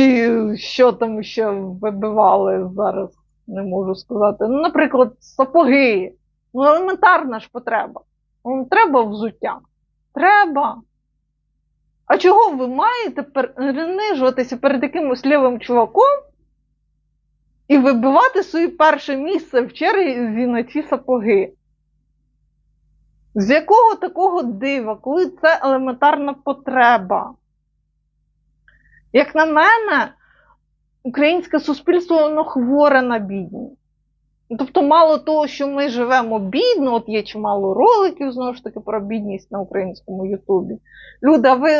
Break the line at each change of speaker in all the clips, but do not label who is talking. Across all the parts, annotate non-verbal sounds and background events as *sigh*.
Чи що там ще вибивали зараз, не можу сказати. Ну, наприклад, сапоги. Ну, елементарна ж потреба. Ну, треба взуття. Треба. А чого ви маєте перенижуватися перед якимось лівим чуваком і вибивати собі перше місце в черзі на ці сапоги? З якого такого дива, коли це елементарна потреба? Як на мене, українське суспільство воно хворе на бідність. Тобто, мало того, що ми живемо бідно, от є чимало роликів знову ж таки про бідність на українському Ютубі. Люди, а ви,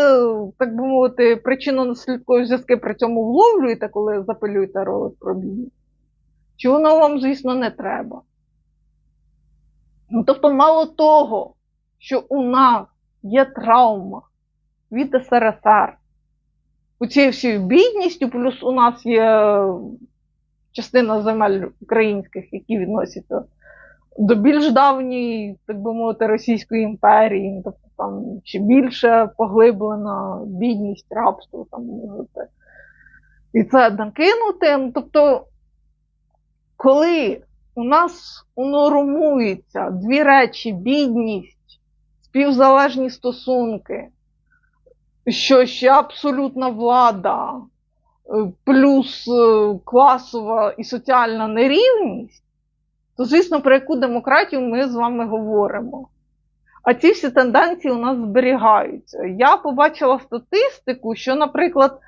так би мовити, причинно-наслідкові зв'язки при цьому вловлюєте, коли запилюєте ролик про бідність? Чи воно вам, звісно, не треба? Ну, тобто, мало того, що у нас є травма від СРСР, у цією всією бідністю, плюс у нас є частина земель українських, які відносяться до більш давньої, так би мовити, Російської імперії, ну, тобто там ще більше поглиблена бідність, рабство там можете. І це накинути. Ну, Тобто, коли у нас унормуються дві речі: бідність, співзалежні стосунки, що ще абсолютна влада, е, плюс е, класова і соціальна нерівність, то, звісно, про яку демократію ми з вами говоримо. А ці всі тенденції у нас зберігаються. Я побачила статистику, що, наприклад,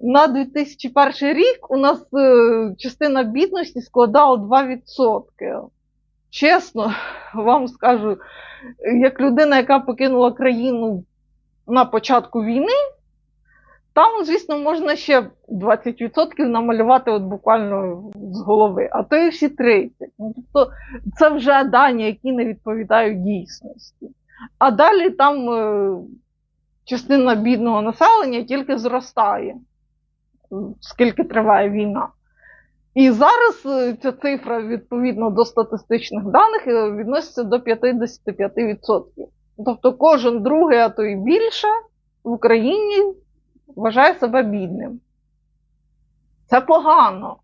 на 2001 рік у нас е, частина бідності складала 2%. Чесно *laughs* вам скажу, як людина, яка покинула країну на початку війни, там, звісно, можна ще 20% намалювати от буквально з голови, а то і всі 30%. Ну, тобто це вже дані, які не відповідають дійсності. А далі там е, частина бідного населення тільки зростає, скільки триває війна. І зараз е, ця цифра, відповідно до статистичних даних, е, відноситься до 55%. Тобто кожен другий, а то і більше в Україні вважає себе бідним. Це погано.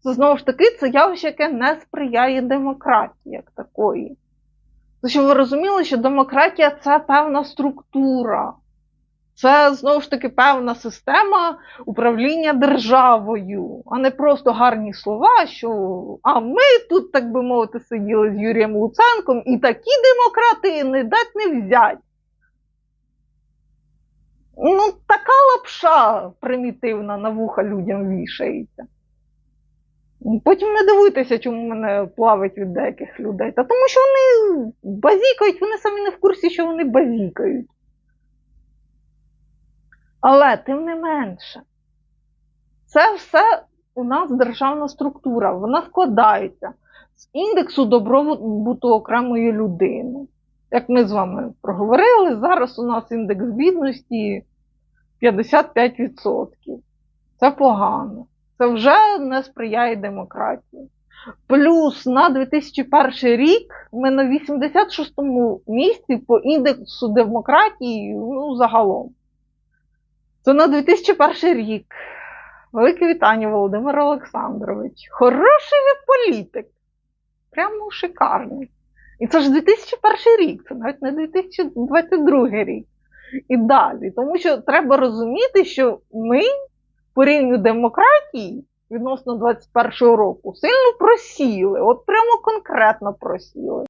Це знову ж таки це явище, яке не сприяє демократії як такої. Тому що ви розуміли, що демократія це певна структура, це знову ж таки певна система управління державою, а не просто гарні слова, що а ми тут, так би мовити, сиділи з Юрієм Луценком, і такі демократи не дать не взять. Ну, така лапша примітивна на вуха людям вішається. Потім не дивуйтеся, чому мене плавить від деяких людей. Та тому що вони базікають, вони самі не в курсі, що вони базікають. Але тим не менше, це все у нас державна структура, вона складається з індексу добробуту окремої людини. Як ми з вами проговорили, зараз у нас індекс бідності 55%. Це погано. Це вже не сприяє демократії. Плюс на 2001 рік ми на 86-му місці по індексу демократії ну, загалом. Це на 2001 рік. Велике вітання, Володимир Олександрович. Хороший ви політик. Прямо шикарний. І це ж 2001 рік, це навіть не 2022 рік. І далі. Тому що треба розуміти, що ми по рівню демократії відносно 21 року сильно просіли. От прямо конкретно просіли.